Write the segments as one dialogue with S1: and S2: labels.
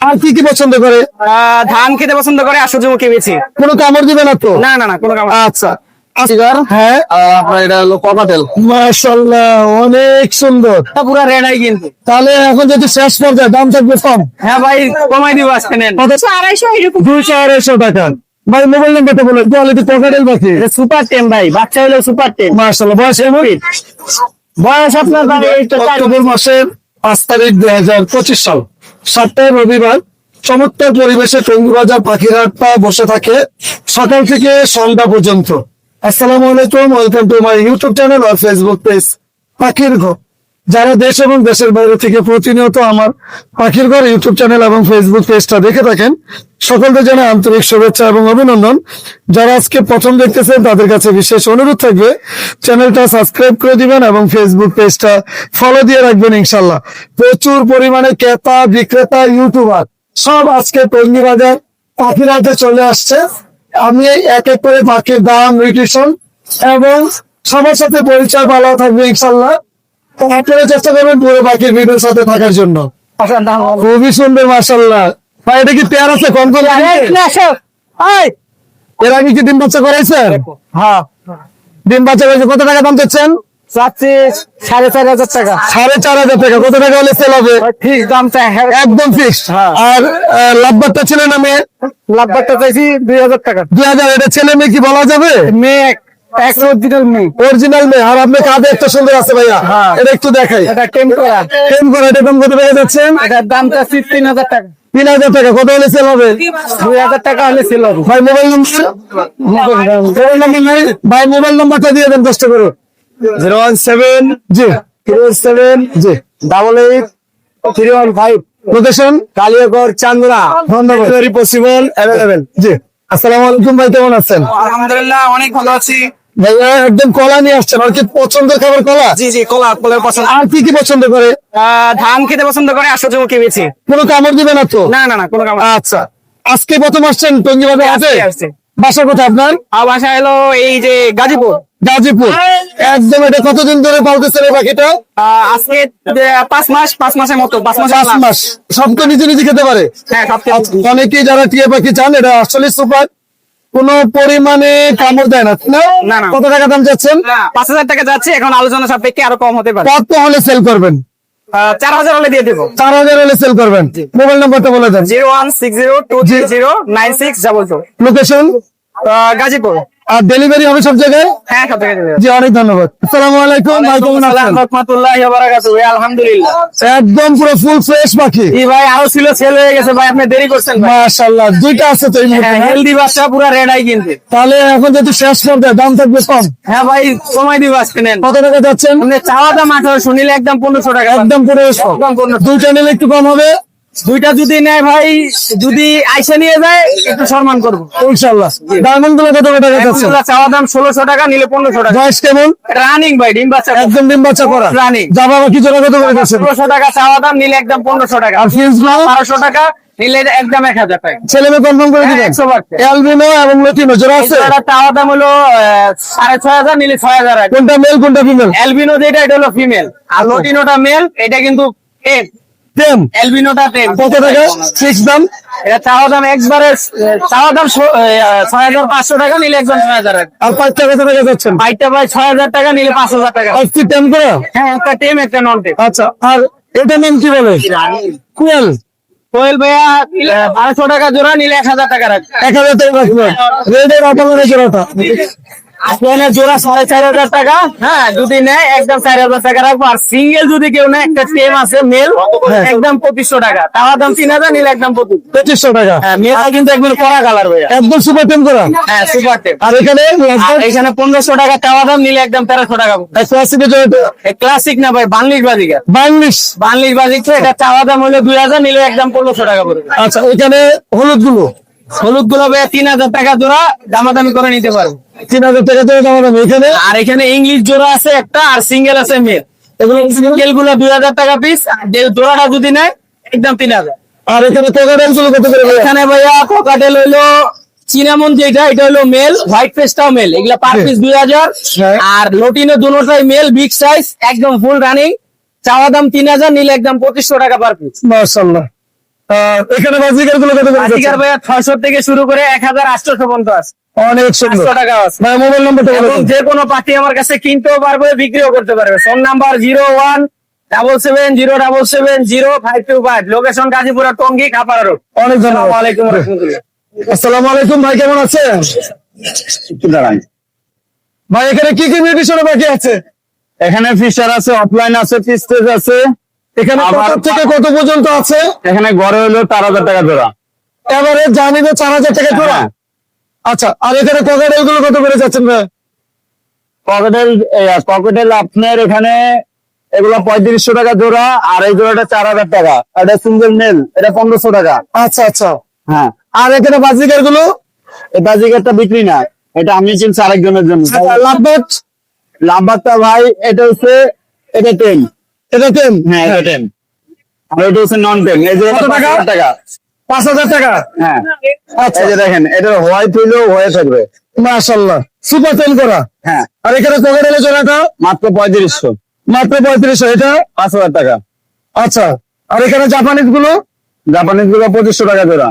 S1: আর কি কি পছন্দ করে?
S2: আহ, ধান খেতে পছন্দ করে আর সূর্যমুখী বেশি
S1: কোনো কামড় দিবে না তো?
S2: না না না কোনো কাম
S1: আচ্ছা।
S3: হ্যাঁ। আর আপনার এটা হলো ককাটেল
S1: মাশাল্লাহ অনেক সুন্দর।
S2: পুরো রেডাই কিন্তু।
S1: তাহলে এখন যদি শেষ পর্যায়ে দাম থাকবে কম।
S2: হ্যাঁ ভাই কমাই দিব আজকে নেন।
S4: আড়াইশো এরকম।
S1: দুইশো আড়াইশো টাকা। ভাই মোবাইল নাম্বারটা বলে কোয়ালিটি পকেটেল পাখি
S2: সুপার টেম ভাই বাচ্চা হলো সুপার টেম
S1: মাশাল্লাহ বয়স এমন
S2: বয়স আপনার ভাই এই
S1: অক্টোবর মাসের পাঁচ তারিখ দুই হাজার পঁচিশ সাল। সাতটায় রবিবার চমৎকার পরিবেশে টঙ্গিবাজার পাখিরহাটটা বসে থাকে সকাল থেকে সন্ধ্যা পর্যন্ত। আসসালামু আলাইকুম, welcome to my YouTube channel R Facebook page পাখির ঘর যারা দেশ এবং দেশের বাইরে থেকে প্রতিনিয়ত আমার পাখির ঘর ইউটিউব চ্যানেল এবং ফেসবুক পেজটা দেখে থাকেন সকলকে জানাই আন্তরিক শুভেচ্ছা এবং অভিনন্দন। যারা আজকে প্রথম দেখতেছেন, তাদের কাছে বিশেষ অনুরোধ থাকবে, চ্যানেলটা সাবস্ক্রাইব করে দিবেন এবং ফেসবুক পেজটা ফলো দিয়ে রাখবেন ইনশাল্লাহ প্রচুর পরিমাণে ক্রেতা, বিক্রেতা ইউটিউবার সব আজকে টঙ্গি বাজার পাখির হাতে চলে আসছে। আমি এক এক করে পাখির দাম নিউট্রিশন এবং সবার সাথে পরিচয় ভালো থাকবে ইনশাল্লাহ আপনারা চেষ্টা করবেন পুরো পাখির ভিডিওর সাথে থাকার জন্য। খুবই সুন্দর ভাই এটা কি পেয়ার আছে? কম করে এর আগে কি ডিম বাচ্চা করাইছেন?
S2: হ্যাঁ।
S1: ডিম বাচ্চা করেছে কত টাকা দাম দিচ্ছেন
S2: চাচ্ছি সাড়ে চার হাজার টাকা।
S1: সাড়ে চার হাজার টাকা কত টাকা হলে সেল হবে?
S2: ঠিক দাম
S1: একদম ফিক্সড
S2: হ্যাঁ।
S1: আর লাভবারটা ছেলে না মেয়ে?
S2: লাভবারটা চাইছি দুই হাজার টাকা।
S1: দুই হাজার এটা ছেলে মেয়ে কি বলা যাবে?
S2: মেয়ে অরিজিনাল মেয়ে।
S1: অরিজিনাল মেয়ে। আর আপনার কাঁধে একটা সুন্দর আছে ভাইয়া।
S2: হ্যাঁ।
S1: এটা একটু দেখাই।
S2: এটা টেম করা
S1: টেন করে এটা দাম কত টাকা যাচ্ছেন
S2: এটার দাম চাচ্ছি তিন হাজার টাকা।
S1: তিন হাজার টাকা। কত হলে সেল হবে?
S2: দুই হাজার টাকা হলে ছিল
S1: ভাই মোবাইল নম্বর মোবাইল নম্বর নাই? ভাই মোবাইল নম্বরটা দিয়ে দেন কষ্ট করে
S2: জিরো ওয়ান সেভেন
S1: জি।
S2: জিরো সেভেন
S1: জি।
S2: Double eight three one five.
S1: Location
S2: Kaliagarh Chandana.
S1: ধন্যবাদ।
S2: পসিবল অ্যাভেলেবেল
S1: জি। আসসালামু আলাইকুম ভাই কেমন আছেন?
S2: আলহামদুলিল্লাহ অনেক ভালো আছি।
S1: ভাইয়া একদম কলা নিয়ে আসছেন। আর কি পছন্দের খাবার কলা?
S2: জি জি কলা কলার পছন্দ।
S1: আর কি কি পছন্দ করে?
S2: ধান খেতে পছন্দ করে আর সূর্যমুখী বেশি
S1: কোনো কামড় দিবে না তো?
S2: না না না কোনো কাম
S1: আচ্ছা। আজকে প্রথম আসছেন। বাসা কোথায় আপনার?
S2: আর বাসা এলো এই যে গাজীপুর।
S1: গাজীপুর। একদম এটা কতদিন ধরে পালতেছেন এই পাখিটা?
S2: আজকে পাঁচ মাস পাঁচ মাসের মতো পাঁচ মাস
S1: পাঁচ মাস। সব তো নিজে নিজে খেতে পারে?
S2: হ্যাঁ।
S1: আচ্ছা, অনেকেই যারা টিয়া পাখি চান এটা আসলে সুপার কোন পরিমাণে কামড় দেয় না না। কত টাকা দাম যাচ্ছেন
S2: পাঁচ হাজার টাকা যাচ্ছে এখন আলোচনা সাপেক্ষে আরও কম হতে পারে।
S1: কত হলে সেল করবেন?
S2: চার হাজার হলে দিয়ে দেবো।
S1: চার হাজার হলে সেল করবেন। মোবাইল নাম্বারটা বলে দেন।
S2: Zero one six zero two zero nine six double two.
S1: Location
S2: Gazipur.
S1: আর ডেলিভারি হবে সব জায়গায়?
S2: হ্যাঁ সব থেকে
S1: জি অনেক ধন্যবাদ। আসসালামু আলাইকুম ভাই কেমন আছেন?
S2: রহমতুল্লাহ বারাকাতুহু। আলহামদুলিল্লাহ।
S1: একদম পুরো ফুল ফ্রেশ পাখি।
S2: ই ভাই আরও ছিল সেল হয়ে গেছে ভাই আপনি দেরি করছেন ভাই।
S1: মাশাআল্লাহ দুইটা আছে তো এই মুহূর্তে, হ্যাঁ?
S2: হেলদি বাচ্চা পুরো রেড আই কিনতে।
S1: তাহলে এখন যদি শেষ পর্যায়ে দাম থাকবে কম।
S2: হ্যাঁ ভাই সময় দিব আজকে নেন।
S1: কত টাকা যাচ্ছেন?
S2: আপনি চাওয়া দাম আঠারোশো নিলে একদম পনেরোশো টাকা
S1: একদম
S2: পনেরোশো।
S1: দুইটা নিলে একটু কম হবে।
S2: দুইটা যদি নেয় ভাই যদি আইসা নিয়ে যায় একটু সম্মান করব।
S1: ইনশাআল্লাহ। ডায়মন্ডগুলো কত টাকা
S2: চাওয়া দাম ষোলোশো টাকা নিলে পনেরোশো টাকা।
S1: বয়স কেমন?
S2: রানিং ভাই ডিম বাচ্চা
S1: একদম ডিম বাচ্চা করা।
S2: রানিং
S1: জোড়া কত করে যাচ্ছে?
S2: ষোলোশো টাকা চাওয়া দাম নিলে একদম পনেরোশো টাকা।
S1: আর ফিজ
S2: বারোশো টাকা নিলে একদম এক হাজার টাকা।
S1: ছেলে মেয়ে কনফার্ম করে দিবেন?
S2: একশো
S1: অ্যালবিনো এবং লটিনো আছে?
S2: দাম হলো সাড়ে ছয় হাজার নিলে ছয় হাজার
S1: কোনটা মেল কোনটা ফিমেল
S2: অ্যালবিনো যেটা এটা হলো ফিমেল আর লোটিনোটা মেল এটা কিন্তু টেন অ্যালবিনোটা টেন
S1: কত টাকা? ফিক্স দাম?
S2: এটা চাওয়া দাম একবারে চাওয়া দাম ছয় হাজার পাঁচশো টাকা নিলে একদম ছয় হাজার
S1: আর কত টাকা যাচ্ছেন?
S2: বাইকটা ভাই ছয় হাজার টাকা নিলে পাঁচ হাজার টাকা।
S1: কি টেন করা?
S2: হ্যাঁ একটা টেম একটা নন টেম
S1: আচ্ছা আর এটা নাম কি বলে কুয়েল।
S2: কোয়েল ভাইয়া বারোশো টাকা জোড়া নিলে এক হাজার টাকা রাখবে।
S1: এক হাজার টাকা রাখবেন রেডের জোড়াটা।
S2: আপনার জোড়া সাড়ে চার হাজার টাকা হ্যাঁ যদি নেয় একদম চার হাজার টাকা রাখব। আর সিঙ্গেল যদি কেউ নেয় একটা টেম আছে মেল একদম পঁচিশশো টাকা। তাওয়ার দাম তিন হাজার নিলে একদম পঁচিশ।
S1: পঁচিশশো টাকা।
S2: হ্যাঁ কিন্তু একদম কড়া কালার ভাইয়া।
S1: একদম সুপার করা।
S2: হ্যাঁ সুপার টেম
S1: আর এখানে
S2: এখানে পনেরোশো টাকা দাম নিলে একদম তেরোশো টাকা। ক্লাসিক না ভাই বাংলিশ
S1: বাংলিশ।
S2: বাংলিশ বাজিক এটা চাওয়া দাম হলে দুই হাজার নিলে একদম পনেরোশো টাকা পড়বে।
S1: আচ্ছা এখানে
S2: হলুদগুলো হলুদগুলো ভাইয়া তিন হাজার টাকা জোড়া দামাদামি করে নিতে পারব।
S1: তিন হাজার টাকা থেকে দাম দাম এখানে?
S2: আর এখানে ইংলিশ জোড়া আছে একটা আর সিঙ্গেল আছে মেল। এগুলো সিঙ্গেল? গুলো দুই হাজার টাকা পিস আর জোড়াটা যদি নেয় একদম তিন হাজার।
S1: আর এখানে কোকাডেলগুলো কত করে ভাইয়া?
S2: এখানে ভাইয়া কোকাটেল হইল চিনামন যেটা এটা হলো মেল হোয়াইট ফেসটাও মেল। এগুলা পার পিস দুই হাজার।
S1: হ্যাঁ।
S2: আর লোটিনো দুটাই মেল বিগ সাইজ একদম ফুল রানিং চাওয়া দাম তিন হাজার নিলে একদম পঁচিশশো টাকা পার পিস
S1: মাশাআল্লাহ। আহ, এখানে বাজিকারগুলো কত করে
S2: আজিকার
S1: যাচ্ছে?
S2: ভাইয়া ছয়শো থেকে শুরু করে এক হাজার আটশো পর্যন্ত আছে।
S1: অনেক সুন্দর।
S2: টাকা আছে।
S1: ভাই মোবাইল নাম্বারটা বলে
S2: যে কোনো পার্টি আমার কাছে কিনতেও পারবে বিক্রিও করতে পারবে। Phone number zero one double seven zero double seven zero five two five. Location Gazipura Tongi Khapara road
S1: অনেক ধন্যবাদ।
S2: আসসালামু আলাইকুম রহমতুল্লাহ।
S1: আসসালামু আলাইকুম ভাই কেমন আছেন? ভাই এখানে কি কি মেডিসিন বাকি আছে?
S3: এখানে ফিশার আছে অফলাইন আছে পিস্টেজ আছে।
S1: এখানে কত থেকে কত পর্যন্ত আছে?
S3: এখানে গড়ে হলো চার হাজার টাকা জোড়া।
S1: এবারে জানিবে চার হাজার টাকা জোড়া।
S3: হ্যাঁ।
S1: আচ্ছা আর এখানে ককাটেলগুলো কত করে যাচ্ছেন ভাই?
S3: ককেটেল ককেটেল আপনার এখানে এগুলো পঁয়ত্রিশশো টাকা জোড়া আর এই জোড়াটা চার হাজার টাকা। এটা সিঙ্গেল মেল এটা পনেরোশো টাকা।
S1: আচ্ছা আচ্ছা।
S3: হ্যাঁ।
S1: আর এখানে বাজিকারগুলো
S3: এই বাজিকারটা বিক্রি না এটা আমি কিনছি আরেকজনের জন্য।
S1: লাভবাট
S3: লাম্বারটা ভাই এটা হচ্ছে এটা টেন
S1: এটা টেন
S3: হ্যাঁ এটা আর এটা হচ্ছে নন এই যে
S1: কত টাকা?
S3: টাকা।
S1: পাঁচ হাজার টাকা?
S3: হ্যাঁ।
S1: আচ্ছা।
S3: এই যে দেখেন এটা হোয়াইট হইলেও হয়ে থাকবে।
S1: সুপার করা?
S3: হ্যাঁ।
S1: আর এখানে জোড়াটা
S3: মাত্র পঁয়ত্রিশশো।
S1: মাত্র পঁয়ত্রিশশো এটা?
S3: পাঁচ হাজার টাকা।
S1: আচ্ছা। আর এখানে
S3: জাপানিজগুলো জাপানিজগুলো পঁচিশশো টাকা জোড়া।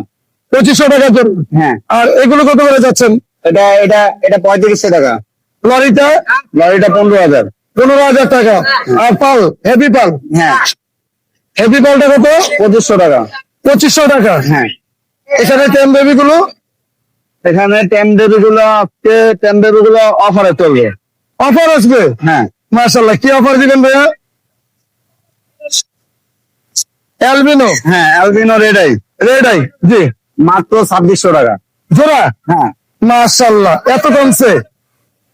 S1: পঁচিশশো টাকা জোড়া।
S3: হ্যাঁ।
S1: আর এগুলো কত করে যাচ্ছেন?
S3: এটা এটা এটা পঁয়ত্রিশশো টাকা।
S1: লরিটা?
S3: লরিটা পনেরো হাজার।
S1: পনেরো হাজার টাকা। আর পাল হেভি পাল?
S3: হ্যাঁ।
S1: হেভি পালটা কত?
S3: পঁচিশশো টাকা।
S1: পঁচিশশো টাকা?
S3: হ্যাঁ।
S1: এখানে টেম বেবি গুলো?
S3: এখানে টেন বেবি গুলো টেন বেবি গুলো অফারে চলবে।
S1: অফার আসবে?
S3: হ্যাঁ।
S1: মাশাল্লাহ কি অফার দিবেন ভাইয়া? অ্যালবিনো
S3: হ্যাঁ albino red eye
S1: red eye জি।
S3: মাত্র ছাব্বিশশো টাকা।
S1: জোড়া?
S3: হ্যাঁ।
S1: মাশাল্লাহ এত কমছে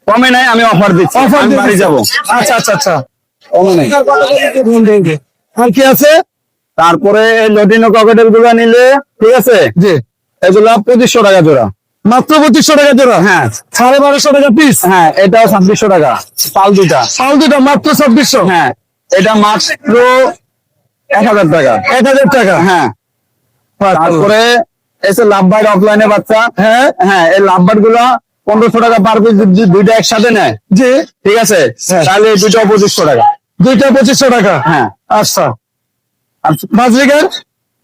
S3: কমে নাই আমি অফার দিচ্ছি।
S1: অফার
S3: বাড়ি যাব।
S1: আচ্ছা আচ্ছা আচ্ছা।
S3: কমে নাই।
S1: আর কি আছে?
S3: তারপরে লটিনো ককেটেলগুলো নিলে ঠিক আছে?
S1: জি।
S3: এগুলা পঁচিশশো টাকা জোড়া।
S1: মাত্র পঁচিশশো টাকা জোড়া?
S3: হ্যাঁ।
S1: সাড়ে বারোশো টাকা পিস
S3: হ্যাঁ এটা ছাব্বিশশো টাকা পাল দুটা
S1: পাল দুটা মাত্র ছাব্বিশশো?
S3: হ্যাঁ এটা মাত্র এক হাজার টাকা।
S1: এক হাজার টাকা?
S3: হ্যাঁ। তারপরে এসে লাভবাইট অফলাইনে বাচ্চা
S1: হ্যাঁ।
S3: হ্যাঁ এই লাভবার্ডগুলো পনেরোশো টাকা পার পিস দুইটা একসাথে নেয়
S1: জি।
S3: ঠিক আছে?
S1: হ্যাঁ।
S3: তাহলে দুইটা পঁচিশশো টাকা।
S1: দুইটা পঁচিশশো টাকা?
S3: হ্যাঁ।
S1: আচ্ছা। আর বাজরিকার?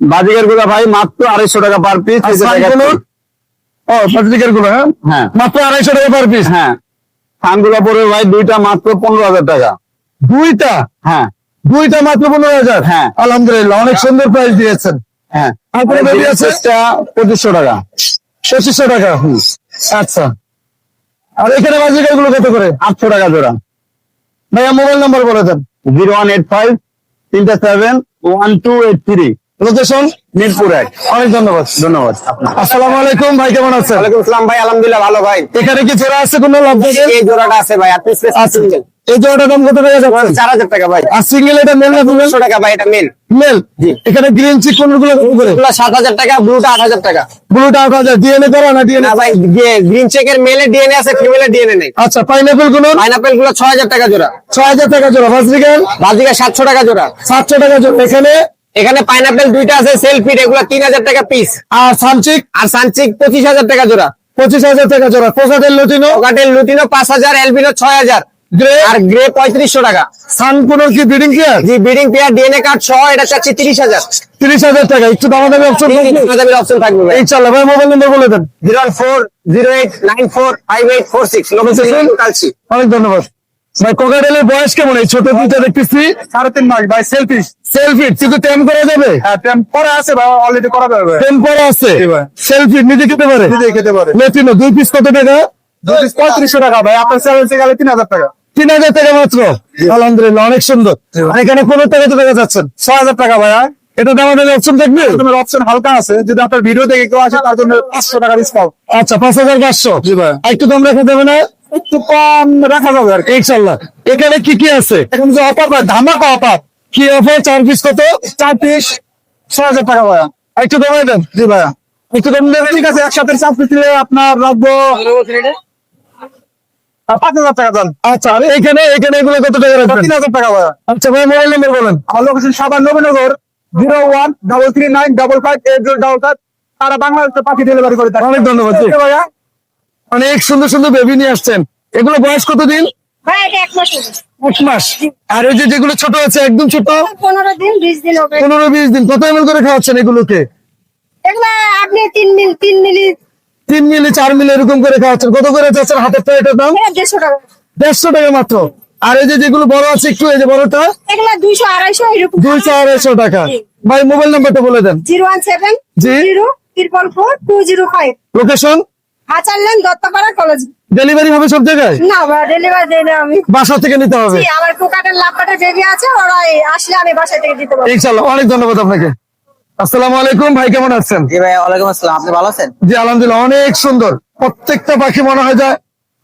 S3: বাজিকারগুলো ভাই মাত্র আড়াইশো টাকা পার পিস
S1: ও বাজরিকারগুলো হ্যাঁ?
S3: হ্যাঁ।
S1: মাত্র আড়াইশো টাকা পার পিস
S3: হ্যাঁ। থানগুলো পড়বে ভাই দুইটা মাত্র পনেরো হাজার টাকা।
S1: দুইটা?
S3: হ্যাঁ।
S1: দুইটা মাত্র পনেরো হাজার?
S3: হ্যাঁ।
S1: আলহামদুলিল্লাহ অনেক সুন্দর প্রাইস দিয়েছেন।
S3: হ্যাঁ। টা পঁচিশশো টাকা।
S1: পঁচিশশো টাকা আচ্ছা। আর এখানে বাজরিকারগুলো কত করে?
S3: আটশো টাকা জোড়া।
S1: ভাইয়া মোবাইল নাম্বার বলে দেন।
S3: জিরো ওয়ান এইট ফাইভ তিনটা seven one two eight three.
S1: Location
S3: Mirpur এক।
S1: অনেক ধন্যবাদ।
S3: ধন্যবাদ
S1: আসসালামু আলাইকুম ভাই কেমন আছেন?
S2: ওয়ালাইকুম আসসালাম ভাই আলহামদুলিল্লাহ ভালো ভাই।
S1: এখানে কি জোড়া আছে কোনো লাভ
S2: এই জোড়াটা আছে ভাই আপনি
S1: এই জোড়াটার দাম কত টাকা যাচ্ছে?
S2: টাকা ভাই।
S1: আর সিঙ্গেল এটা মেল না ফিমেল
S2: পাঁচশো টাকা ভাই এটা মেল
S1: মেল এখানে গ্রিন চিক কত করে?
S2: টাকা ব্লুটা আট হাজার টাকা।
S1: ব্লুটা আট হাজার। ডিএনএ করা না ডিএনএ
S2: না ভাই গ্রিন চেকের মেলে ডিএনএ আছে ফিমেলের ডিএনএ নেই।
S1: আচ্ছা পাইনাপেলগুলো?
S2: পাইনাপেল টাকা জোড়া।
S1: ছয় হাজার টাকা জোড়া।
S2: টাকা জোড়া।
S1: সাতশো টাকা জোড়া। এখানে?
S2: এখানে পাইনাপেল দুইটা আছে সেলফিট এগুলো তিন হাজার টাকা পিস
S1: আর সানচিক?
S2: আর সানচিক পঁচিশ হাজার টাকা জোড়া।
S1: পঁচিশ হাজার টাকা জোড়া। Cockatiel lutino?
S2: পাঁচ হাজার এলবিনো ছয় হাজার। আর গ্রে পঁয়ত্রিশশো টাকা।
S1: কি ব্রিডিং কেয়ার
S2: জি বিডিং পেয়ার ডিএনএ কার্ড সহ এটা চাচ্ছি তিরিশ হাজার।
S1: তিরিশ হাজার টাকা। একটু দামা দামি অপশন
S2: অপশন থাকবে ভাই।
S1: ইনশাল্লাহ ভাই মোবাইল নাম্বার বলে দেন।
S2: Zero four zero eight nine four five eight four six. Location
S1: অনেক ধন্যবাদ। ভাই বয়স কেমন? এই ছোট দুইটা দেখতেছি।
S3: সাড়ে তিন মাস ভাই সেলফি
S1: সেলফি কিন্তু টেম করা যাবে?
S3: হ্যাঁ পরে আছে ভাই অলরেডি করা যাবে।
S1: টেম করা আছে? সেলফি নিজে খেতে পারে?
S3: খেতে পারে।
S1: লেটিনো দুই পিস কত টাকা?
S3: পঁয়ত্রিশশো টাকা ভাই আপনার চ্যালেঞ্জে গেলে তিন হাজার টাকা।
S1: তিন হাজার টাকা মাত্র। আলহামদুলিল্লাহ অনেক সুন্দর। আর এখানে কোন টাকা তো টাকা যাচ্ছেন।
S3: ছয় হাজার টাকা ভাইয়া।
S1: এটা দাম আমাদের অপশন থাকবে
S3: তোমার অপশন হালকা আছে। যদি আপনার ভিডিও দেখে কেউ আসে তার জন্য পাঁচশো টাকা ডিসকাউন্ট
S1: আচ্ছা পাঁচ হাজার পাঁচশো।
S3: জি ভাই।
S1: একটু দাম রাখা যাবে না?
S3: একটু কম রাখা যাবে আর
S1: ইনশাল্লাহ এখানে কি কি আছে?
S3: এখন যে অফার ভাই ধামাকা অফার
S1: কি অফার চার পিস কত?
S3: চার পিস ছয় হাজার টাকা ভাইয়া।
S1: একটু দামাই দেন।
S3: জি ভাইয়া।
S1: একটু দাম দেবেন
S3: ঠিক আছে একসাথে চার পিস দিলে আপনার রাখব পাঁচ হাজার টাকা দেন।
S1: আচ্ছা আর এখানে এখানে এগুলো কত টাকা রাখবেন?
S3: তিন হাজার টাকা ভাইয়া।
S1: আচ্ছা ভাই মোবাইল নাম্বার বলেন।
S3: আমার লোকেশন সাবান Nabinagar zero one double three nine double five eight zero double five তারা বাংলাদেশে পাখি ডেলিভারি করে থাকে
S1: অনেক ধন্যবাদ
S3: ভাইয়া?
S1: অনেক সুন্দর সুন্দর বেবি নিয়ে আসছেন। এগুলো বয়স কতদিন?
S4: ভাই এক মাস হবে।
S1: এক মাস। আর ওই যে যেগুলো ছোট আছে একদম ছোট?
S4: পনেরো দিন বিশ দিন হবে।
S1: পনেরো বিশ দিন। কত এমএল করে খাওয়াচ্ছেন এগুলোকে?
S4: এগুলা আপনি তিন মিল তিন মিলি
S1: তিন মিলি চার মিলি এরকম করে খাওয়াচ্ছেন। কত করে চাচ্ছেন হাতের তো এটার দাম
S4: দেড়শো টাকা।
S1: দেড়শো টাকা মাত্র। আর এই যে যেগুলো বড় আছে একটু এই যে বড়টা?
S4: দুইশো আড়াইশো
S1: দুইশো আড়াইশো টাকা। ভাই মোবাইল নাম্বারটা বলে দেন।
S4: Zero one seven. Zero triple four two zero five
S1: location
S4: আচার লেন দত্তপাড়া কলেজ
S1: ডেলিভারি হবে সব জায়গায়?
S4: না ডেলিভারি না আমি।
S1: বাসা থেকে নিতে হবে।
S4: আমার কোকাটের লাভবাটের বেবি আছে ওরা আসলে আমি বাসা থেকে দিতে পারব।
S1: অনেক ধন্যবাদ আপনাকে। আসসালামু আলাইকুম ভাই কেমন আছেন?
S2: জি ভাই ওয়ালাইকুম আসসালাম। আপনি ভালো আছেন?
S1: জি আলহামদুলিল্লাহ অনেক সুন্দর। প্রত্যেকটা পাখি মনে হয় যায়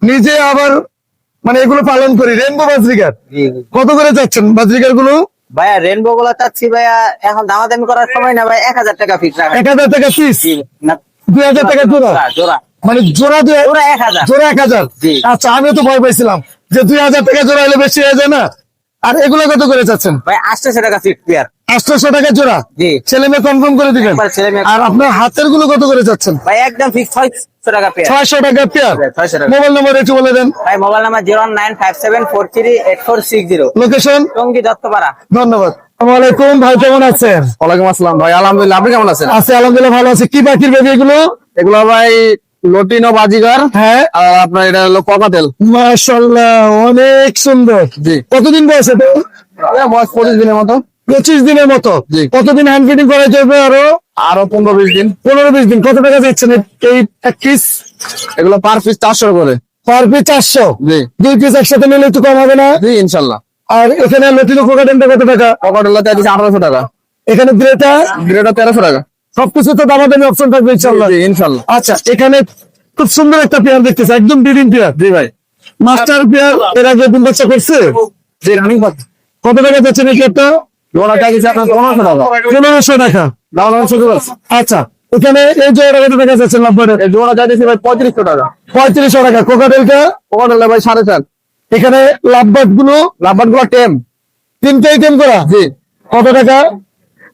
S1: নিজে আবার মানে এগুলো পালন করি। রেনবো বাজরিকার কত করে যাচ্ছেন বাজরিকারগুলো
S2: ভাইয়া রেনবো গুলো চাচ্ছি ভাইয়া এখন দামাদামি করার সময় না ভাই এক হাজার টাকা ফিক্স রাখা
S1: এক হাজার টাকা
S2: না।
S1: দুই হাজার টাকা জোড়া?
S2: জোড়া,
S1: মানে জোড়া দুই
S2: জোড়া এক হাজার।
S1: জোড়া এক হাজার?
S2: জি।
S1: আচ্ছা আমিও তো ভয় পাইছিলাম যে দুই হাজার টাকা জোড়া এলে বেশি হয়ে যায় না। আর এগুলো কত করে যাচ্ছেন?
S2: ভাই আটশোশো টাকা ফিক্স পেয়ার
S1: আটশোশো টাকা জোড়া?
S2: জি।
S1: ছেলে মেয়ে কনফার্ম করে দিবেন?
S2: ছেলে মেয়ে
S1: আর আপনার হাতেরগুলো কত করে যাচ্ছেন?
S2: ভাই একদম ফিক্স ছয়শো টাকা পেয়ার
S1: ছয়শো টাকা পেয়ার মোবাইল নম্বর একটু বলে দেন।
S2: ভাই mobile number zero nine five seven four three eight four six zero
S1: location
S2: Tongi Duttapara.
S1: ধন্যবাদ। আসসালামু ভাই কেমন আছেন?
S5: ওয়ালাইকুম আসসালাম ভাই। আলহামদুলিল্লাহ আপনি কেমন আছেন?
S1: আছে আলহামদুলিল্লাহ ভালো আছে। কি পাখির বেবি এগুলো?
S5: এগুলো ভাই লটিনো বাজিগার।
S1: হ্যাঁ।
S5: আর আপনার এটা হলো
S1: মাশাল্লাহ অনেক সুন্দর।
S5: জি।
S1: কতদিন বয়স এটা
S5: বয়স পঁচিশ দিনের মতো।
S1: পঁচিশ দিনের মতো। কতদিন হ্যান্ড ফিটিং করা যাবে আরও?
S5: আরও পনেরো বিশ দিন।
S1: পনেরো বিশ দিন। কত টাকা যাচ্ছেন এই এক পিস
S5: এগুলো পার পিস চারশো করে।
S1: পার পিস চারশো? দুই পিস একসাথে নিলে একটু কম হবে না?
S5: জি ইনশাল্লাহ।
S1: আর এখানে লটিনো কোকাটেনটা কত টাকা?
S5: ককাটেল চাইছি আঠারোশো টাকা।
S1: এখানে গ্রেটা
S5: গ্রেডটা তেরোশো টাকা।
S1: সবকিছু তো দামাদামি অপশন থাকবে ইনশাল্লাহ।
S5: ইনশাল্লাহ।
S1: আচ্ছা এখানে খুব সুন্দর একটা পেয়ার দেখতেছে একদম ব্রিডিং পেয়ার
S5: জি ভাই।
S1: মাস্টার পেয়ার এর আগে ডিম বাচ্চা করছে?
S5: জি রানিং পাচ্ছি
S1: কত টাকা যাচ্ছে নাকি একটা
S5: আপনার পনেরোশো টাকা।
S1: পনেরোশো টাকা। আচ্ছা এখানে এই জোড়া কত টাকা যাচ্ছে লাভবারে
S5: জোড়া চাইছি ভাই পঁয়ত্রিশশো টাকা।
S1: পঁয়ত্রিশশো টাকা। কোকাটেলটা
S5: ককাটেল ভাই সাড়ে চার।
S1: এখানে লাভবাটগুলো? গুলো
S5: টেম।
S1: করা?
S5: জি।
S1: কত টাকা?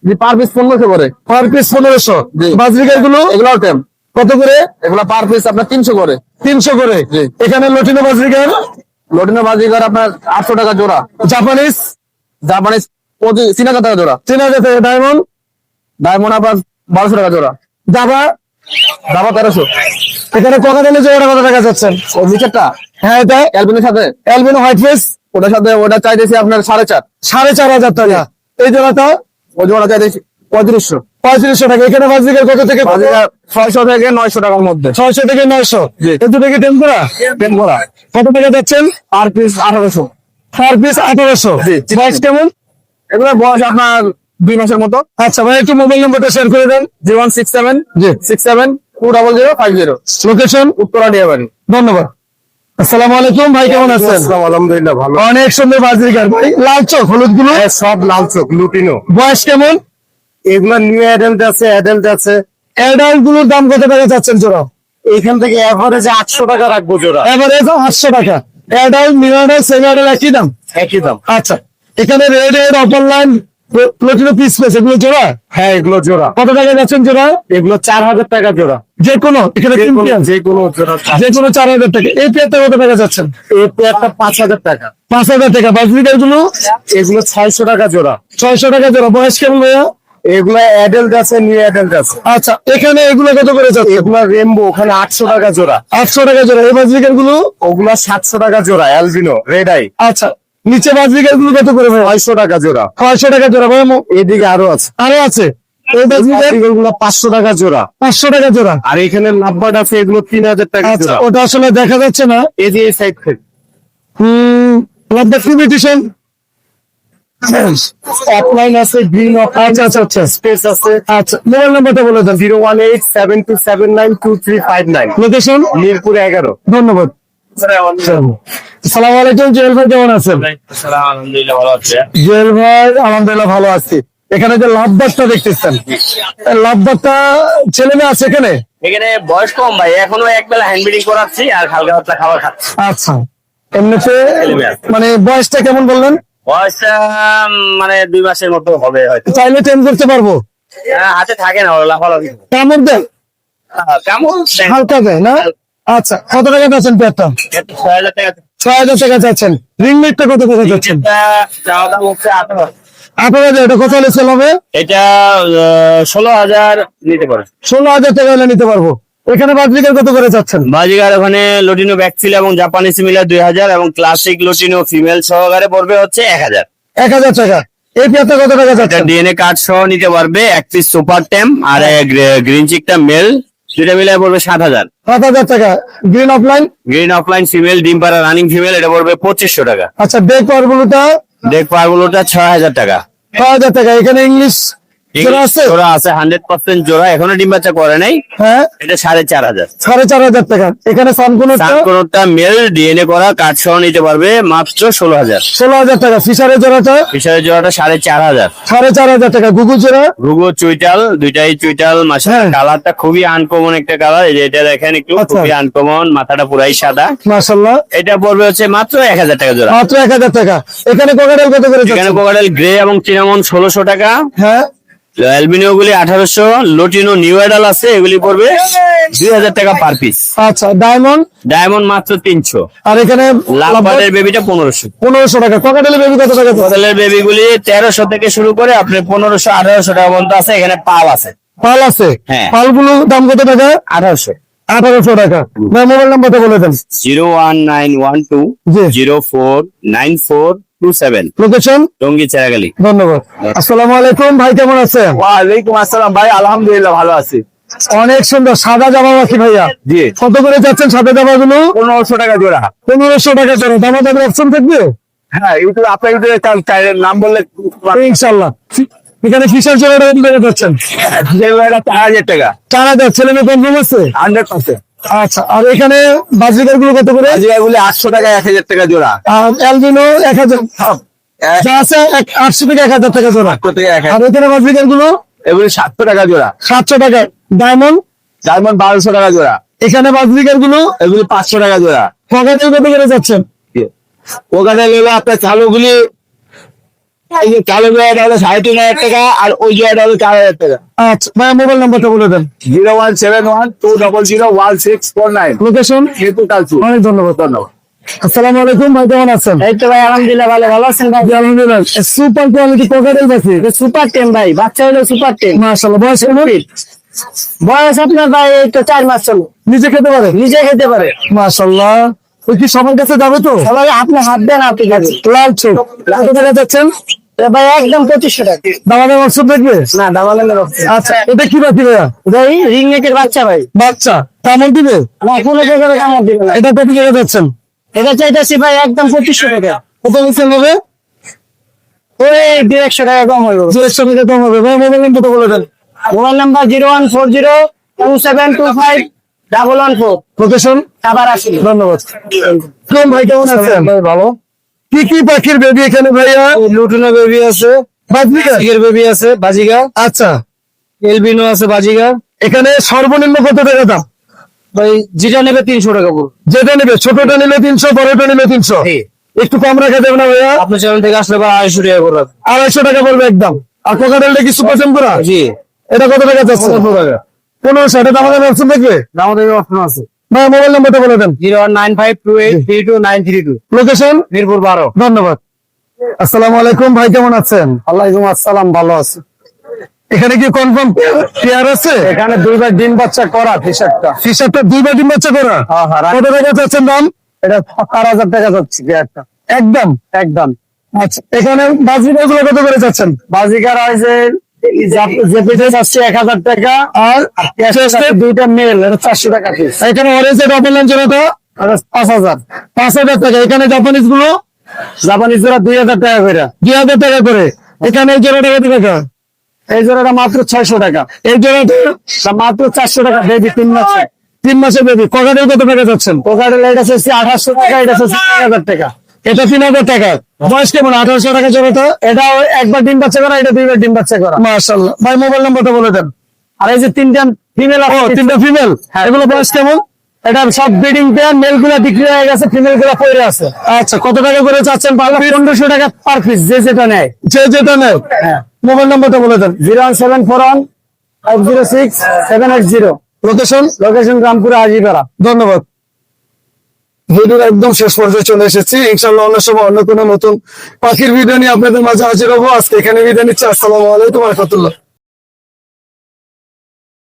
S5: জি পার পিস পনেরোশো করে।
S1: পার পিস পনেরোশো।
S5: বাজরিকারগুলো? টেম।
S1: কত করে?
S5: এগুলা পার পিস আপনার তিনশো করে।
S1: তিনশো করে। এখানে লটিনো বাজরিকার?
S5: লটিনো বাজিগার আপনার আটশো টাকা জোড়া।
S1: জাপানিজ?
S5: জাপানিজ তিন হাজার টাকা জোড়া।
S1: তিন হাজার টাকা ডায়মন্ড
S5: ডায়মন্ড আপনার বারোশো টাকা জোড়া।
S1: জাবা
S5: দাবা তেরোশো।
S1: এখানে কোকাটেলের জোড়া কত টাকা যাচ্ছেন?
S5: নিচেরটা?
S1: হ্যাঁ এটা
S5: অ্যালবিনের সাথে?
S1: Albino white face.
S5: ওটার সাথে ওটা চাইতেছি আপনার সাড়ে চার।
S1: সাড়ে চার হাজার টাকা। এই জোড়াটা?
S5: ও জোড়া চাইতেছি পঁয়ত্রিশশো।
S1: পঁয়ত্রিশশো টাকা। এখানে কত থেকে কত?
S5: বাজিগার ছয়শো থেকে নয়শো টাকার মধ্যে।
S1: ছয়শো থেকে নয়শো।
S5: জি।
S1: এই দুটো কি টেন করা?
S5: টেন করা।
S1: কত টাকা যাচ্ছেন?
S5: পার পিস আঠারোশো।
S1: পার পিস আঠারোশো। কেমন?
S5: এগুলোর বয়স আপনার দুই মাসের মতো।
S1: আচ্ছা ভাই একটু মোবাইল নাম্বারটা শেয়ার করে দেন।
S5: জিরো ওয়ান সিক্স সেভেন
S1: জি।
S5: Six seven two double zero five zero.
S1: Location
S5: Uttara নিয়ে বাড়ি।
S1: ধন্যবাদ। আসসালামু আলাইকুম ভাই কেমন আছেন?
S5: আলহামদুলিল্লাহ ভালো।
S1: অনেক সুন্দর বাজরিকার ভাই। লাল চোখ হলুদগুলো?
S5: সব লাল চোখ লুটিনো।
S1: বয়স কেমন?
S5: এগুলো নিউ অ্যাডাল্ট আছে অ্যাডাল্ট আছে।
S1: অ্যাডাল্টগুলোর দাম কত টাকা যাচ্ছেন জোড়া?
S5: এখান থেকে এভারেজে আটশো টাকা রাখব জোড়া।
S1: এভারেজ আটশো টাকা। Adult new adult semi adult একই দাম?
S5: একই দাম।
S1: আচ্ছা। এখানে রেড এর অপার লাইন প্লোটিনো পিস পেস এগুলো জোড়া?
S5: হ্যাঁ এগুলো জোড়া।
S1: কত টাকা যাচ্ছেন জোড়া?
S5: এগুলো চার হাজার টাকা জোড়া।
S1: যে কোনো এখানে তিন
S5: যে কোনো জোড়া।
S1: যে কোনো চার হাজার টাকা। এই পেয়ারটা কত টাকা যাচ্ছেন?
S5: এই পেয়ারটা পাঁচ হাজার টাকা।
S1: পাঁচ হাজার টাকা। বাজরিকারগুলো
S5: এগুলো ছয়শো টাকা জোড়া।
S1: ছয়শো টাকা জোড়া। বয়স কেমন ভাইয়া?
S5: এগুলো অ্যাডাল্ট আছে নিউ অ্যাডাল্ট আছে।
S1: আচ্ছা এখানে এগুলো কত করে যাচ্ছে?
S5: এগুলো রেমবো ওখানে আটশো টাকা জোড়া।
S1: আটশো টাকা জোড়া। এই বাজরিকারগুলো?
S5: ওগুলা সাতশো টাকা জোড়া অ্যালবিনো রেড আই
S1: আচ্ছা নিচে বাজরিকারগুলো কত করে ভাই?
S5: ছয়শো টাকা জোড়া।
S1: ছয়শো টাকা জোড়া ভাই
S5: এদিকে আরও আছে।
S1: আরও আছে?
S5: পাঁচশো টাকা জোড়া।
S1: পাঁচশো টাকা জোড়া।
S5: আর এখানে আছে এগুলো তিন হাজার টাকা
S1: আচ্ছা ওটা আসলে দেখা যাচ্ছে না।
S5: এই যে এই সাইড থেকে।
S1: হম লিমিটেশন
S5: অফলাইন আছে গ্রিন
S1: আচ্ছা আচ্ছা আচ্ছা।
S5: স্পেস আছে।
S1: আচ্ছা মোবাইল নাম্বারটা বলে দেন।
S5: Zero one eight seven two seven nine two three five nine
S1: location
S5: Mirpur এগারো।
S1: ধন্যবাদ। সালাম আলাইকুম। জুয়েল ভাই কেমন আছেন?
S2: আলহামদুলিল্লাহ ভালো আছে।
S1: জুয়েল ভাই আলহামদুলিল্লাহ ভালো আছি। এখানে যে দেখতেছেন ছেলে মেয়ে আছে এখানে?
S2: এখানে বয়স কম ভাই এখনও এক বেলা হ্যান্ড ব্রিডিং করাচ্ছি আর হালকা পাতলা খাবার খাচ্ছি।
S1: আচ্ছা এমনিতে মানে বয়সটা কেমন বললেন?
S2: বয়সটা মানে দুই মাসের মতো হবে হয়তো।
S1: চাইলে টেন করতে পারব।
S2: হাতে থাকে না লাফালাফি
S1: কামড় দেন
S2: আহ, কেমন
S1: হালকা দেয় না? আচ্ছা কত টাকা পেয়েছেন পেয়ারটা?
S2: ছয় হাজার টাকা
S1: চাচ্ছেন। রিং লাইটটা কত টাকা চাচ্ছেন? হাজার এটা কত হলে সেল হবে
S2: এটা ষোলো হাজার নিতে
S1: ষোলো হাজার টাকা হলে নিতে পারব। এখানে কত করে চাচ্ছেন?
S2: ওখানে লোটিনো এবং জাপানিজ মিলার দুই হাজার এবং ক্লাসিক লোটিনো ফিমেল সহকারে পড়বে হচ্ছে এক হাজার।
S1: এক হাজার টাকা। এই পেয়ারটা কত টাকা চাচ্ছেন?
S2: ডিএনএ কার্ড সহ নিতে পারবে এক পিস সুপার টেম আর গ্রিন চিকটা মেল দুটা মিলে পড়বে সাত হাজার।
S1: সাত হাজার টাকা। Green offline
S2: green offline female ডিম পাড়া রানিং ফিমেল এটা পড়বে পঁচিশশো টাকা।
S1: আচ্ছা ডেক পাওয়ারগুলোটা
S2: দেখ পারগুলোটা ছয় হাজার টাকা।
S1: ছয় হাজার টাকা। এখানে ইংলিশ জোড়া আছে?
S2: জোড়া আছে হান্ড্রেড পার্সেন্ট জোড়া এখনও ডিম বাচ্চা করে নাই।
S1: হ্যাঁ।
S2: এটা সাড়ে চার হাজার।
S1: সাড়ে চার হাজার টাকা। এখানে সানকুনোটা
S2: কোনটা মেল ডিএনএ করা সহ নিতে পারবে মাত্র ষোলো হাজার।
S1: ষোলো হাজার টাকা। ফিশারের জোড়াটা?
S2: ফিশারের জোড়াটা সাড়ে চার হাজার।
S1: সাড়ে চার হাজার টাকা। জোড়া?
S2: চুইটাল দুইটাই চুইটাল মাসে
S1: হ্যাঁ।
S2: কালারটা খুবই আনকমন একটা কালার। এটা দেখেন একটু
S1: আচ্ছা।
S2: খুবই আনকমন মাথাটা পুরাই সাদা।
S1: মার্শাল্লাহ
S2: এটা পড়বে হচ্ছে মাত্র এক হাজার টাকা জোড়া।
S1: মাত্র এক হাজার টাকা। এখানে কোকাটেল কত করে
S2: এখানে? কোকাটেল গ্রে এবং চিনামন ষোলোশো টাকা।
S1: হ্যাঁ।
S2: অ্যালবিনিও গুলি আঠারোশো লোটিনো নিউ অ্যাডাল আছে এগুলি পড়বে দুই হাজার টাকা পার পিস
S1: আচ্ছা ডায়মন্ড
S2: ডায়মন্ড মাত্র তিনশো।
S1: আর এখানে
S2: লাভবার্ডের বেবিটা পনেরোশো।
S1: পনেরোশো টাকা। কোকাটেলের বেবি কত টাকা চাচ্ছেন?
S2: বেবি গুলি তেরোশো থেকে শুরু করে আপনি পনেরোশো আঠারোশো টাকা পর্যন্ত আছে এখানে পাল আছে।
S1: পাল আছে?
S2: হ্যাঁ।
S1: পালগুলো দাম কত টাকা?
S2: আঠারোশো।
S1: আঠারোশো টাকা। মোবাইল নাম্বারটা বলে দেন।
S2: Zero one nine one two zero four nine four two seven
S1: location
S2: Tongi Cheragali
S1: ধন্যবাদ। আসসালামু আলাইকুম ভাই কেমন আছেন?
S3: ওয়ালাইকুম আসসালাম ভাই আলহামদুলিল্লাহ ভালো আছি।
S1: অনেক সুন্দর সাদা জামা আছে ভাইয়া।
S3: জি।
S1: কত করে যাচ্ছেন সাদা জামাগুলো?
S3: পনেরোশো টাকা জোড়া।
S1: পনেরোশো টাকা করে দামা দামের অপশন থাকবে?
S3: হ্যাঁ ইউটিউব আপনার ইউটিউবে নাম বললে
S1: ইনশাল্লাহ এখানে বেড়ে যাচ্ছেন?
S3: চার হাজার টাকা।
S1: চার হাজার ছেলে মেয়ে কনফার্ম আছে?
S3: হান্ড্রেড পার্সেন্ট
S1: আচ্ছা আর এখানে বাজরিকারগুলো কত করে?
S3: গুলি আটশো টাকা এক হাজার টাকা জোড়া।
S1: আর অ্যালবিনো এক হাজার আছে আটশো থেকে এক হাজার টাকা জোড়া। আর এখানে বাজরিকারগুলো
S3: এগুলি সাতশো টাকা জোড়া।
S1: সাতশো টাকা। ডায়মন্ড
S3: ডায়মন্ড বারোশো টাকা জোড়া।
S1: এখানে বাজরিকারগুলো
S3: এগুলি পাঁচশো টাকা জোড়া।
S1: পকেটের কত করে যাচ্ছেন?
S3: ওখানে গেলে আপনার চালুগুলি এই যে জোড়াটা হলো সাড়ে তিন হাজার টাকা আর ওই হলো চার হাজার টাকা।
S1: আচ্ছা ভাই মোবাইল নাম্বারটা বলে দেন।
S3: Zero one seven one two double zero one six four nine.
S1: Location
S3: যেহেতু কালচু।
S1: অনেক ধন্যবাদ। ধন্যবাদ। আসসালামু আলাইকুম ভাই কেমন আছেন?
S2: এই তো ভাই আলহামদুলিল্লাহ ভালো। ভালো আছেন ভাই?
S1: আলহামদুলিল্লাহ। সুপার কোয়ালিটি পকেটের পাখি
S2: সুপার টেম ভাই বাচ্চা হলো সুপার টেম
S1: মাশাআল্লাহ বয়স কেমন
S2: বয়স আপনার ভাই এই তো চার মাস চলো
S1: নিজে খেতে পারে?
S2: নিজে খেতে পারে।
S1: মাশাআল্লাহ। ওই কি সবার কাছে যাবে তো?
S2: সবাই আপনি হাত দেন আপনি
S1: লাল চোখ কত টাকা যাচ্ছেন?
S2: ভাই একদম পঁচিশশো টাকা।
S1: দামাদের অপশন দেখবে?
S2: না
S1: আচ্ছা এটা কি পাখি ভাইয়া?
S2: ভাই রিং নেকের বাচ্চা ভাই।
S1: বাচ্চা কামড় দিবে?
S2: না কোনো জায়গায় কামড় দিবে না।
S1: এটা কত টাকা যাচ্ছেন?
S2: এটা চাইতেছি ভাই একদম পঁচিশশো টাকা।
S1: কত হবে
S2: ওই দেড়শো টাকা কম হলো
S1: দেড়শো টাকা কম হবে। ভাই মোবাইল নাম্বারটা বলে দেন।
S2: Mobile number zero one four zero two seven two five double one four. আবার আসুন।
S1: ধন্যবাদ। ভাই কেমন আছেন? ভালো। কি কি পাখির বেবি এখানে ভাইয়া?
S2: লুটুনা বেবি আছে
S1: বাজবিকা
S2: বেবি আছে বাজিগা।
S1: আচ্ছা।
S2: এলবিনো আছে বাজিগা।
S1: এখানে সর্বনিম্ন কত টাকা দাম?
S2: ভাই যেটা নেবে তিনশো টাকা পড়বে
S1: যেটা নেবে ছোটটা নিলে তিনশো বড়টা নিলে তিনশো। একটু কম রাখা দেবে না ভাইয়া?
S2: আপনার চ্যানেল থেকে আসলে আড়াইশো টাকা করে
S1: আড়াইশো টাকা পড়বে একদম। আর কোকাটেলটা কি সুপার করা?
S2: জি।
S1: এটা কত টাকা যাচ্ছে?
S2: টাকা
S1: পনেরোশো এটা আমাদের অপশন দেখবে
S2: আমাদের অপশন আছে।
S1: ভাই মোবাইল নাম্বারটা বলে দেন।
S2: Zero nine five two eight three two nine three two.
S1: Location
S2: Mirpur বারো।
S1: ধন্যবাদ। আসসালামু আলাইকুম ভাই কেমন আছেন?
S2: আলাইকুম আসসালাম ভালো আছে।
S1: এখানে কি কনফার্ম পেয়ার আছে?
S2: এখানে দুইবার ডিম বাচ্চা করা ফিশারটা।
S1: ফিশারটা দুইবার ডিম বাচ্চা করা?
S2: হ্যাঁ, হ্যাঁ,
S1: কত টাকা চাচ্ছেন দাম?
S2: এটা চার হাজার টাকা যাচ্ছে একটা
S1: একদম?
S2: একদম।
S1: আচ্ছা এখানে বাজরিকা গুলো কত করে চাচ্ছেন?
S2: বাজিকার হয়েছে যাচ্ছে এক হাজার টাকা
S1: আর
S2: দুইটা মেল চারশো টাকা পিস
S1: এখানে অরেঞ্জ ডবল লাইন জোড়াটা
S2: পাঁচ হাজার।
S1: পাঁচ হাজার টাকা। এখানে জাপানিজগুলো?
S2: জাপানিজ জোড়া দুই হাজার টাকা করে।
S1: দুই হাজার টাকা করে। এখানে এই জোড়াটা কত টাকা?
S2: এই জোড়াটা মাত্র ছয়শো টাকা।
S1: এই জোড়াটা?
S2: মাত্র চারশো টাকা বেবি তিন মাসে
S1: তিন বেবি ককাটের কত টাকা যাচ্ছেন
S2: পোকাটেল এটা হচ্ছে আঠাশশো টাকা এটা হাজার টাকা।
S1: এটা তিন হাজার টাকা। বয়স কেমন? আঠারোশো টাকা জোড়াটা
S2: এটা একবার ডিম বাচ্চা করা এটা দুইবার ডিম বাচ্চা করা।
S1: মাশাল্লাহ ভাই মোবাইল নাম্বারটা বলে দেন।
S2: আর এই যে তিনটা ফিমেল
S1: ও তিনটা ফিমেল এগুলো বয়স কেমন?
S2: এটা সব ব্রিডিং পেয়ার মেলগুলা বিক্রি হয়ে গেছে ফিমেলগুলা পড়ে আছে।
S1: আচ্ছা কত টাকা করে চাচ্ছেন
S2: পনেরোশো টাকা পার পিস যে যেটা নেয়।
S1: যে যেটা নেয়?
S2: হ্যাঁ।
S1: মোবাইল নাম্বারটা বলে দেন।
S2: Zero one seven four one five zero six seven eight zero.
S1: Location
S2: location Rampur Hajipara.
S1: ধন্যবাদ। ভিডিওর একদম শেষ পর্যায়ে চলে এসেছি। ইনশাল্লাহ অন্য সময় অন্য কোনো নতুন পাখির ভিডিও নিয়ে আপনাদের মাঝে হাজির হব। আজকে এখানে ভিডিও নিচ্ছি। আসসালামু আলাইকুম রহমতুল্লাহ।